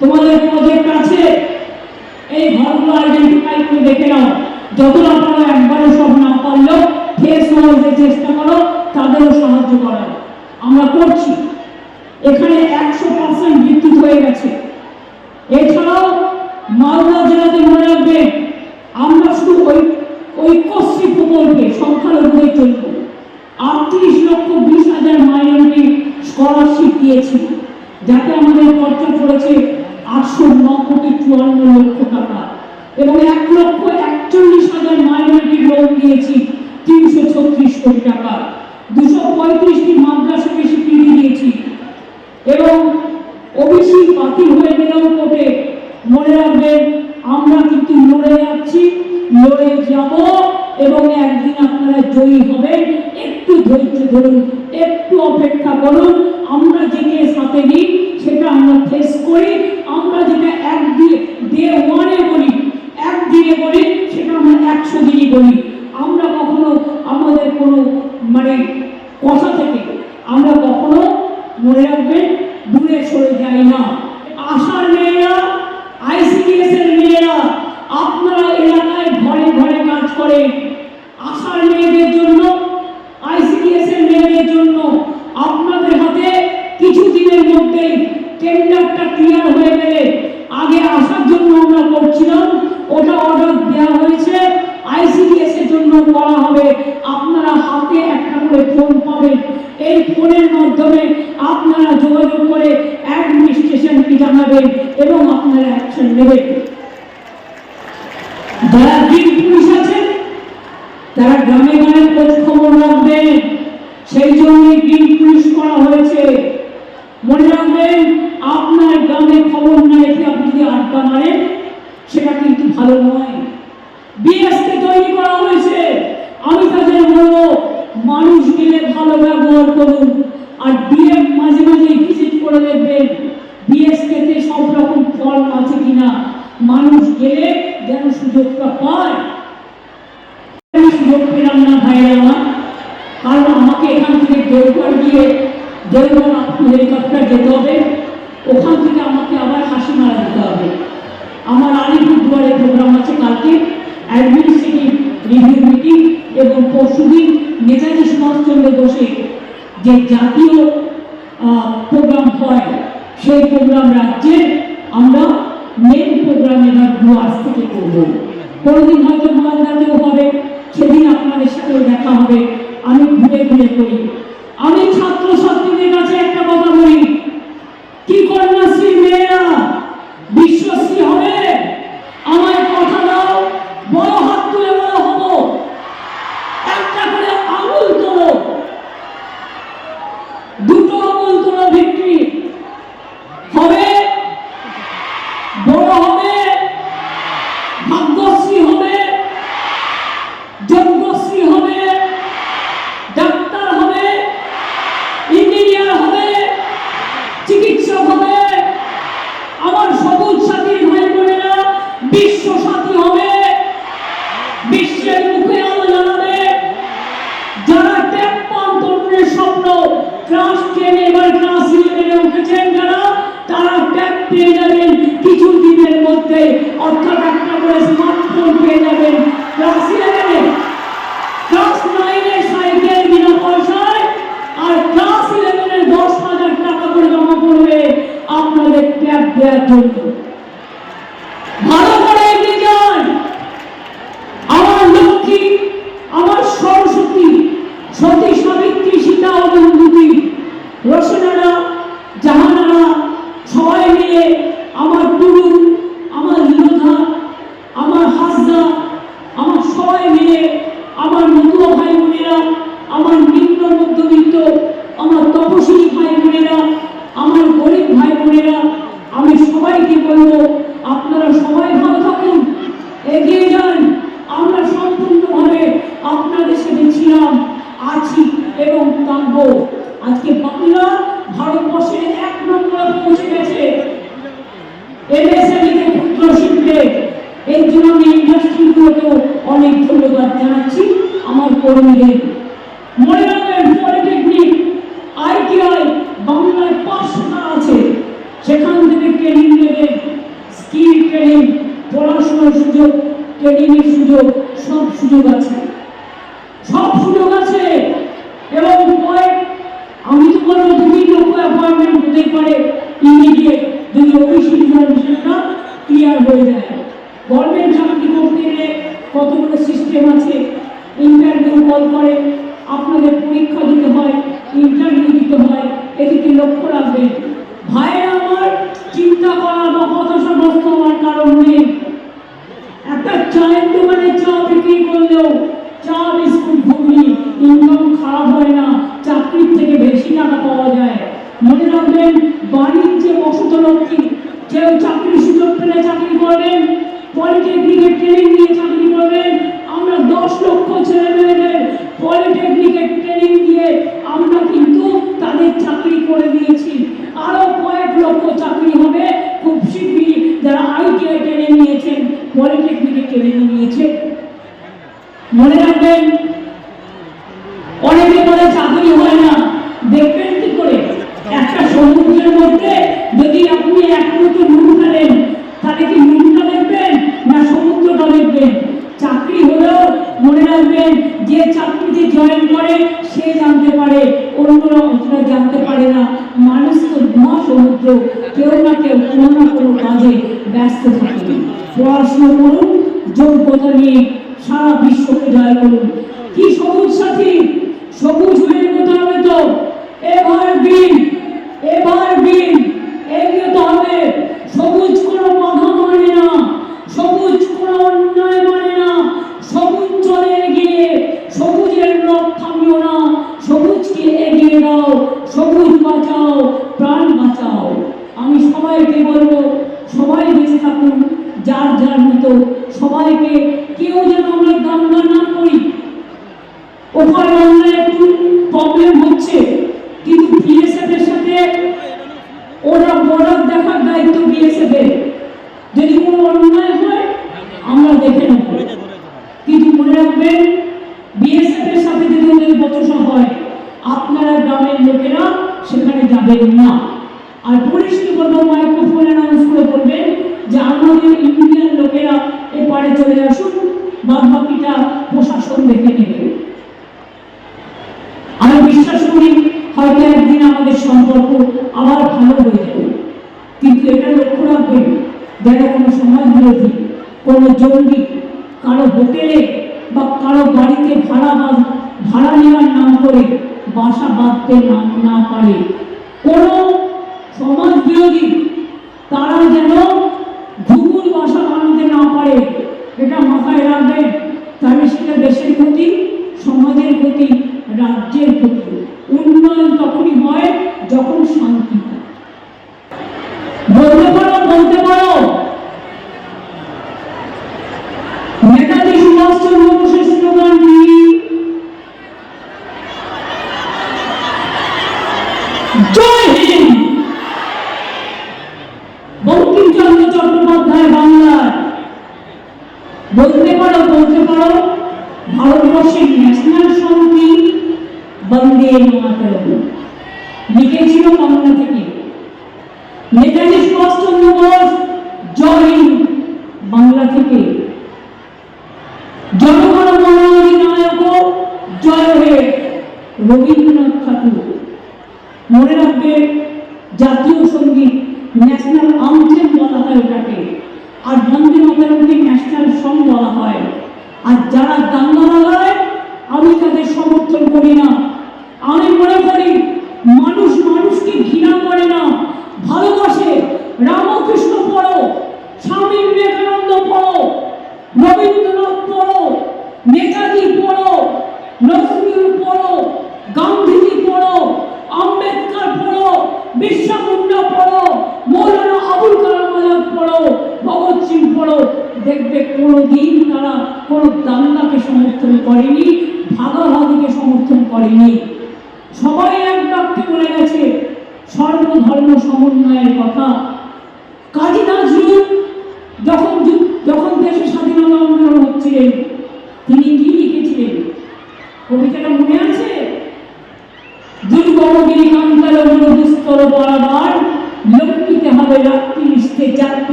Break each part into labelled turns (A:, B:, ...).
A: তোমাদের প্রজেক্ট আছে। এই করে সব না পারলেও ফেস ওয়াইজে চেষ্টা করো, তাদেরও সাহায্য করার। আমরা করছি। এখানে একশো পার্সেন্ট বিদ্যুৎ হয়ে গেছে। এছাড়াও মালদা জেলাতে মনে রাখবেন মনে আমরা কিন্তু লড়ে যাচ্ছি, লড়ে যাব এবং একদিন আপনারা জয়ী হবেন। একটু ধৈর্য ধরুন, একটু অপেক্ষা করুন। আমরা যেটা সাথে নিই, সেটা আমরা ফেস করি। আমরা যেটা একদিন ডে ওয়ানে বলি এক দিনে বলি, সেটা আমরা একশো দিনই বলি। আমরা কখনো আমাদের কোনো মানে কথা থেকে আমরা কখনো মনে রাখবেন, দূরে সরে যাই না আশার মেয়েরা আইসিডিএস এর মেয়েরা আপনারা এলাকায় ঘরে ঘরে কাজ করে আশার মেয়েদের জন্য আইসিডিএস এর মেয়েদের জন্য আপনাদের হাতে কিছু দিনের মধ্যেই টেন্ডারটা ক্লিয়ার হয়ে গেলে আগে আসার জন্য আমরা করছিলাম ওটা অর্ডার দেওয়া হয়েছে আইসিডিএস এর জন্য করা হবে আপনারা হাতে একটা করে ফোন পাবেন এই ফোনের মাধ্যমে আপনারা যোগাযোগ করে অ্যাডমিনিস্ট্রেশনকে জানাবেন এবং আপনারা অ্যাকশন নেবেন যারা পুলিশ আছেন তারা গ্রামে গ্রামে খোঁজ খবর রাখবেন সেই পুলিশ করা হয়েছে। মনে রাখবেন, আপনার গ্রামে খবর না রেখে আপনি যদি আড্ডা মারেন, সেটা কিন্তু ভালো নয়। বিএসকে তৈরি করা হয়েছে। আমি তাদের বলব, মানুষ গেলে ভালো ব্যবহার করুন, আর বিএম মাঝে মাঝে ভিজিট করে দেখবেন বিএসকে তে সব রকম ফর্ম আছে কিনা মানুষ গেলে যেন সুযোগটা পায় সুযোগ পেলাম না ভাইরা আমার। কারণ আমাকে এখান থেকে দেওঘর গিয়ে দেওঘর হেলিকপ্টার যেতে হবে। ওখান থেকে আমাকে আবার হাসি মারা যেতে হবে। আমার আলিপুরদুয়ারে প্রোগ্রাম আছে কালকে। অ্যাডমিনিস্ট্রেটিভ রিভিউ মিটিং এবং পরশুদিন নেতাজি সুভাষচন্দ্র বসে যে জাতীয় প্রোগ্রাম হয়, সেই প্রোগ্রাম রাজ্যের আমরা মেন প্রোগ্রাম এবার ডুয়ার্স থেকে করব। কোনোদিন হয়তো মালদাতেও হবে, সেদিন আপনাদের সাথেও দেখা হবে। আমি ঘুরে ঘুরে করি আমি ছাত্র ছাত্রীদের কাছে একটা কথা বলি কি কন্যাশ্রী মেয়েরা বিশ্বশ্রী হবে আমায় কথা দাও বড় হাত তুলে বড় হব একটা করে আঙুল তোলো দুটো আঙুল তোলো ভিক্টরি হবে বড় হবে ভাগ্যশ্রী হবে যজ্ঞশ্রী হবে ডাক্তার হবে ইঞ্জিনিয়ার হবে চিকিৎসক হবে আমার সবুজ সাথীর ভাই বোনেরা বিশ্ব সাথী হবে বিশ্বের মুখে আলো জ্বালাবে যারা ট্যাপ পান তরুণের স্বপ্ন ক্লাস টেনে এবার ক্লাস ইলেভেনে উঠেছেন যারা, তারা ট্যাপ পেয়ে যাবেন কিছু দিনের মধ্যে, অর্থাৎ একটা করে স্মার্টফোন পেয়ে যাবেন। ক্লাস ইলেভেনে, ক্লাস নাইনে সাইকেল বিনা পয়সায়, আর ক্লাস ইলেভেনের দশ হাজার টাকা করে জমা পড়বে। আপনাদের ট্যাব দেওয়ার জন্য ভালো করে এগিয়ে যান আমার লক্ষ্মী আমার সরস্বতী সতী সাবিত্রী সীতা ও বন্ধুতি রসনারা জাহানারা সবাই মিলে আমার টুডু আমার লোধা আমার হাসদা আমার সবাই মিলে আমার মতুয়া ভাই বোনেরা আমার নিম্ন মধ্যবিত্ত আমার তপশিলি ভাই বোনেরা আমার গরিব ভাই বোনেরা আমি সবাইকে বলব আপনারা সবাই ভালো থাকুন এগিয়ে যান আমরা সম্পূর্ণভাবে আপনাদের সাথে ছিলাম আছি এবং থাকব আজকে বাংলা ভারতবর্ষের এক নম্বরে পৌঁছে গেছে এমএসএমই তে ক্ষুদ্র শিল্পে এই জন্য আমি ইন্ডাস্ট্রিগুলোকেও অনেক ধন্যবাদ জানাচ্ছি আমার কর্মীদের মনে রাখবেন পলিটেকনিক আইটিআই বাংলায় পাঁচশো সব সুযোগ আছে। সব সুযোগ আছে। এবং কয়েক আমি তো বলব দু তিন লক্ষ অ্যাপয়েন্টমেন্ট হতে পারে ইমিডিয়েট যদি ওবিসি রিজার্ভেশনটা ক্লিয়ার হয়ে যায়। গভর্নমেন্ট চাকরি করতে গেলে কতগুলো সিস্টেম আছে ইন্টারভিউ কল করে, আপনাদের পরীক্ষা দিতে হয় ইন্টারভিউ দিতে হয়, এদিকে লক্ষ্য রাখবেন। ভাইয়েরা চায়ের দোকানে চা বিক্রি করলেও Training নিয়েছেন মনে রাখবেন, অনেকে বলে চাকরি হয় না। দেখবেন কি করে? একটা সমুদ্রের মধ্যে যদি আপনি এক মতো নুন ফেলেন, তাহলে কি নুনটা দেখবেন না সমুদ্রটা দেখবেন? চাকরি হলেও মনে রাখবেন, যে চাকরিতে জয়েন করে, সে জানতে পারে, অন্যরা অতটা জানতে পারে না। মানুষ তো মহাসমুদ্র, কেউ না কেউ কোনো না কোনো কাজে ব্যস্ত থাকে। পড়াশোনা করুন যোগ্যতা নিয়ে সারা বিশ্বকে জয় করুন। কি সবুজ সাথী? সবুজ হয়ে যেতে হবে তো? এবার বিন এবার বিন এগিয়ে তো হবে। সবুজ কোনো বাধা মানে না সবুজ কোনো অন্যায় মানে না সবুজ চলে এগিয়ে সবুজের রথ থামিও না সবুজকে এগিয়ে দাও সবুজ বাঁচাও প্রাণ বাঁচাও আমি সবাইকে বলব সবাই বেঁচে থাকুন যার যার মতো সবাইকে কেউ যেন আমরা দাঙ্গা না করি ওপার বাংলায় একটু প্রবলেম হচ্ছে কিন্তু বিএসএফ এর সাথে ওরা বর্ডার দেখার দায়িত্ব বিএসএফ এর যদি কোনো অন্যায় হয় আমরা দেখে নেব কিন্তু মনে রাখবেন বিএসএফ এর সাথে যদি ওদের বচসা হয় গ্রামের লোকেরা সেখানে যাবেন না। আর পুলিশকে বলব মাইক্রোফোন অ্যানাউন্স করে বলবেন যে আমাদের ইন্ডিয়ান লোকেরা এপারে চলে আসুন বাদ বাকিটা প্রশাসন দেখে নেবে। আমি বিশ্বাস করি হয়তো একদিন আমাদের সম্পর্ক আবার ভালো হয়ে যাবে। কিন্তু এটা লক্ষ্য রাখবেন যারা কোনো সমাজ বিরোধী, কোনো জঙ্গি কারও হোটেলে বা কারও বাড়িতে ভাড়া ভাড়া নেওয়ার নাম করে বাসা বাঁধতে না পারে কোন সমাজ বিরোধী তারা যেন ঝুঁকুর বাসা বাঁধতে না পারে এটা মাথায় রাখবেন। ಏನು ಮಾತಾಡೋದು ಲಿಖೇಜಿನೂ ಮೌನತೆ রামকৃষ্ণ পড়ো, স্বামী বিবেকানন্দ পড়ো, রবীন্দ্রনাথ পড়ো, নেতাজি পড়ো, নজরুল পড়ো, গান্ধীজি পড়ো, আম্বেদকর পড়ো বিরসা মুন্ডা পড়ো, মৌলানা আবুল কালাম আজাদ পড়ো, ভগৎ সিং পড়ো। দেখবে কোনোদিন তারা কোনো দাঙ্গাকে সমর্থন করেনি, ভাগাভাগিকে সমর্থন করেনি। সবাই এক বাক্যে বলে গেছে, সর্বধর্ম সমন্বয়ের কথা। কাজী নজরুল যখন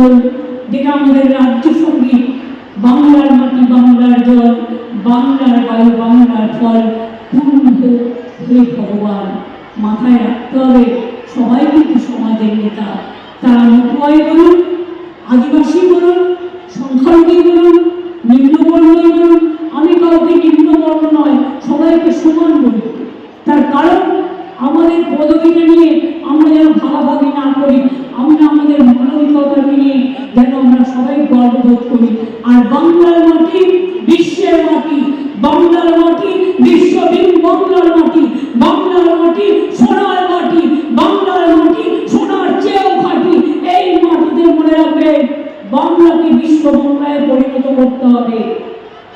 A: মঙ্গল যেটা আমাদের রাজ্য সংগীত বাংলার মাটি, বাংলার জল, বাংলার বায়ু, বাংলার ফল, পূর্ণ হোক হে ভগবান। মাথায় রাখতে হবে, সবাই কিন্তু সমাজের নেতা। তারা মুখয় বলুন, আদিবাসী বলুন, সংখ্যালঘু বলুন, নিম্নবর্ণ বলুন, আমি কাউকে নিম্নবর্ণ নয়, সবাইকে সমান বলি।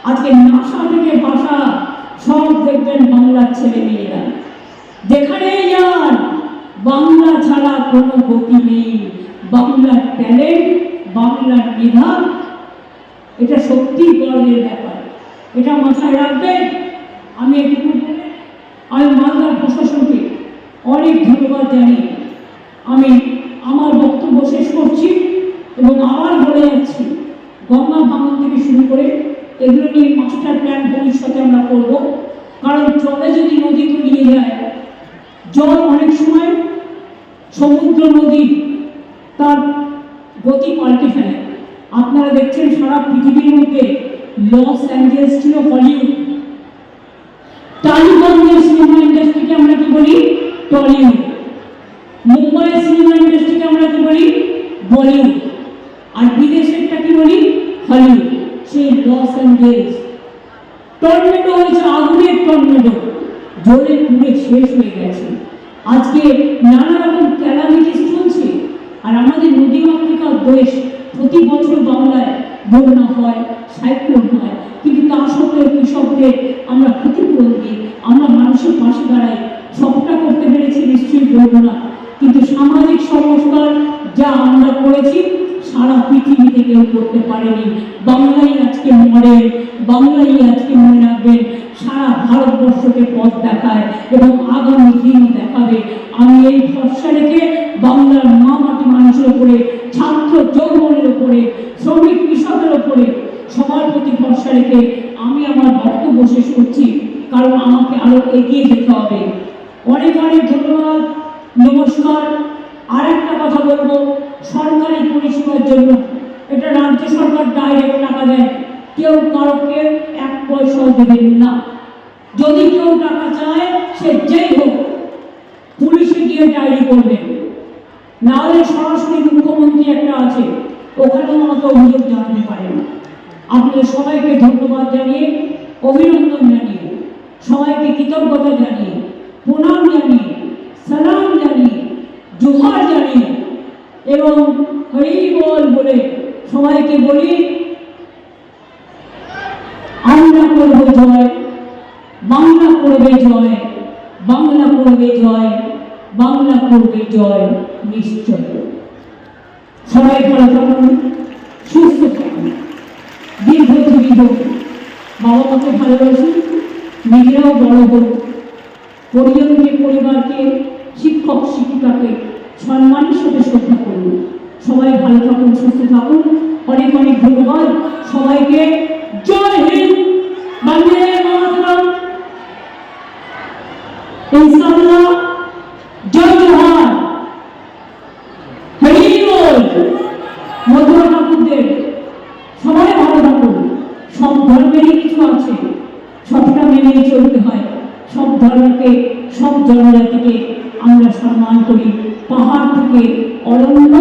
A: আজকে নাসা থেকে ভাষা সব দেখবেন বাংলার ছেলে মেয়েরা যেখানেই যান বাংলা ছাড়া কোনো গতি নেই। বাংলার ট্যালেন্ট বাংলার মেধা এটা সত্যি গর্বের ব্যাপার। এটা মাথায় রাখবেন, আমি একটু আমি মালদার প্রশাসনকে অনেক ধন্যবাদ জানি আমি আমার বক্তব্য শেষ করছি এবং আবার বলে যাচ্ছি, গঙ্গা ভাঙন থেকে শুরু করে এগুলো নিয়ে মাস্টার প্ল্যান ভবিষ্যতে আমরা করব। কারণ জলে যদি নদী তলিয়ে যায়, জল অনেক সময় সমুদ্র নদী তার গতি পাল্টে ফেলে। আপনারা দেখছেন সারা পৃথিবীর মধ্যে লস অ্যাঞ্জেলস ছিল হলিউড টালিগঞ্জের সিনেমা ইন্ডাস্ট্রিকে আমরা কি বলি? টলিউড। মুম্বাইয়ের সিনেমা ইন্ডাস্ট্রিকে আমরা কি বলি? বলিউড। আর বিদেশেরটা কি বলি? হলিউড। লস অ্যাঞ্জেলস টর্নেডো হয়েছে আগুনের টর্নেডো জলে পুড়ে শেষ হয়ে গেছে। আজকে নানা রকম ক্যালামিটিস চলছে আর আমাদের নদীমাতৃকা দেশ প্রতি বছর বাংলায় বন্যা হয়, সাইক্লোন হয়। কিন্তু তা সত্ত্বেও কৃষকদের আমরা ক্ষতিপূরণ দিই। আমরা মানুষের পাশে দাঁড়াই। সবটা করতে পেরেছি নিশ্চয়ই বলব না। কিন্তু সামাজিক সংস্কার যা আমরা করেছি সারা পৃথিবীতে কেউ করতে পারেনি। বাংলাই আজকে মডেল বাংলাই আজকে মনে রাখবেন সারা ভারতবর্ষকে পথ দেখায় এবং আগামী দিন দেখাবে। আমি এই ভরসা রেখে বাংলার মা মাটি মানুষের উপরে, ছাত্র যৌবনের উপরে, শ্রমিক কৃষকের উপরে সবার প্রতি ভরসা রেখে আমি আমার বক্তব্য শেষ করছি। কারণ আমাকে আরও এগিয়ে যেতে হবে। অনেক অনেক ধন্যবাদ। নমস্কার। আর একটা কথা বলব, সরকারি পরিষেবার জন্য। এটা রাজ্য সরকার ডাইরেক্ট টাকা দেয়। কেউ কারোকে এক পয়সাও দেবেন না। যদি কেউ টাকা চায়, সে যেই হোক, পুলিশে গিয়ে ডায়েরি করবে। না হলে সরাসরি মুখ্যমন্ত্রী একটা আছে, ওখানেও আমাকে অভিযোগ জানাতে পারেন আপনাদের সবাইকে ধন্যবাদ জানিয়ে, অভিনন্দন জানিয়ে, সবাইকে কৃতজ্ঞতা জানিয়ে, প্রণাম জানিয়ে জোহার জানিয়ে এবং হরি বল বলে সবাইকে বলি, আমরা করব জয়, বাংলা করবে জয়, বাংলা করবে জয়, বাংলা করবে জয় নিশ্চয়। সবাই ভালো থাকুন, সুস্থ থাকুন। দীর্ঘজীবী হোক, বাবা মাকে ভালোবাসুন, নিজেরাও বড় হোক। পরিজনকে পরিবারকে, শিক্ষক শিক্ষিকাকে সম্মানের সাথে শ্রদ্ধা করুন। সবাই ভালো থাকুন, সুস্থ থাকুন। অনেক অনেক ধন্যবাদ। সবাইকে জয় হিন্দ। সবাই ভালো সব ধর্মেরই কিছু আছে। সবটা চলতে হয়। সব ধর্মকে, সব আমরা সম্মান করি। পাহাড় থেকে অরণ্য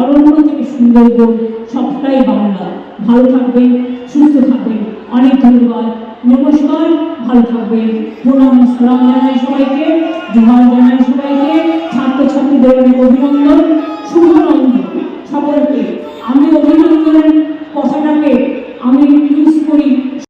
A: অরণ্য থেকে সুন্দরবন সবটাই বাংলা। ভালো থাকবেন, সুস্থ থাকবেন। অনেক ধন্যবাদ। নমস্কার, ভালো থাকবেন। প্রণাম সালাম জানাই সবাইকে, জোহার জানাই সবাইকে। ছাত্রছাত্রীদের অনেক অভিনন্দন। শুভানন্দ সকলকে আমি অভিনন্দনের কথাটাকে আমি ইউজ করি।